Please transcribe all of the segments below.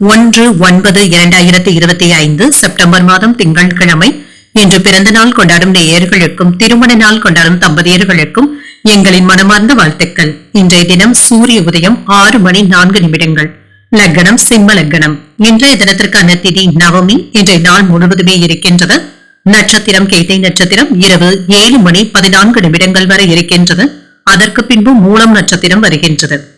ஒன்று ஒன்பது இரண்டாயிரத்தி இருபத்தி ஐந்து செப்டம்பர் மாதம் திங்கட்கிழமை. இன்று பிறந்த நாள் கொண்டாடும் நேயர்களுக்கும் திருமண நாள் கொண்டாடும் தம்பதியர்களுக்கும் எங்களின் மனமார்ந்த வாழ்த்துக்கள். இன்றைய தினம் சூரிய உதயம் ஆறு மணி நான்கு நிமிடங்கள். லக்னம் சிம்ம லக்னம். இன்றைய தினத்திற்கான திதி நவமி. இன்றைய நாள் முழுவதுமே இருக்கின்றது. நட்சத்திரம் கேட்டை நட்சத்திரம் இரவு ஏழு மணி பதினான்கு நிமிடங்கள் வரை இருக்கின்றது. அதற்கு பின்பு மூலம் நட்சத்திரம் வருகின்றது.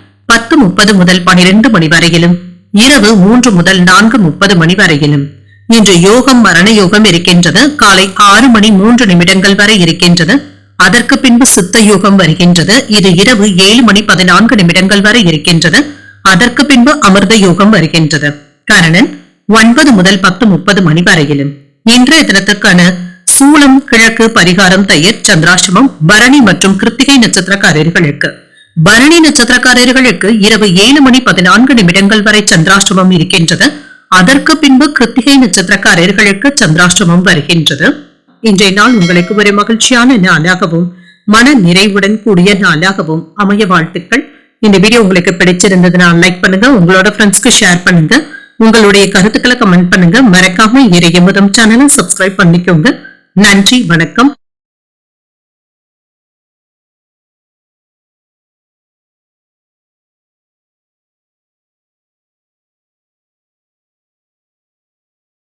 பத்து முப்பது முதல் பனிரெண்டு மணி வரையிலும் இரவு மூன்று முதல் நான்கு முப்பது மணி வரையிலும். இன்று யோகம் மரண யோகம் இருக்கின்றது. காலை ஆறு மணி மூன்று நிமிடங்கள் வரை இருக்கின்றது. அதற்கு பின்பு சித்த யோகம் வருகின்றது. இது இரவு ஏழு மணி பதினான்கு நிமிடங்கள் வரை இருக்கின்றது. அதற்கு பின்பு அமிர்த யோகம் வருகின்றது. கரணன் ஒன்பது முதல் பத்து முப்பது மணி வரையிலும். இன்றைய தினத்துக்கான சூளம் கிழக்கு பரிகாரம் தயிர் சந்திராசிரமம் பரணி மற்றும் கிருத்திகை நட்சத்திரக்காரர்களுக்கு. பரணி நட்சத்திரக்காரர்களுக்கு இரவு ஏழு மணி பதினான்கு நிமிடங்கள் வரை சந்திராஷ்டமம் இருக்கின்றது. அதற்கு பின்பு கிருத்திகை நட்சத்திரக்காரர்களுக்கு சந்திராஷ்டமம் வருகின்றது. இன்றைய நாள் உங்களுக்கு ஒரு மகிழ்ச்சியான நாளாகவும் மன நிறைவுடன் கூடிய நாளாகவும் அமைய வாழ்த்துக்கள். இந்த வீடியோ உங்களுக்கு பிடிச்சிருந்ததுன்னா லைக் பண்ணுங்க உங்களோட ஃப்ரெண்ட்ஸ்க்கு ஷேர் பண்ணுங்க. உங்களுடைய கருத்துக்களை கமெண்ட் பண்ணுங்க. மறக்காம இறைய முதம் சேனலை சப்ஸ்கிரைப் பண்ணிக்கோங்க. நன்றி வணக்கம்.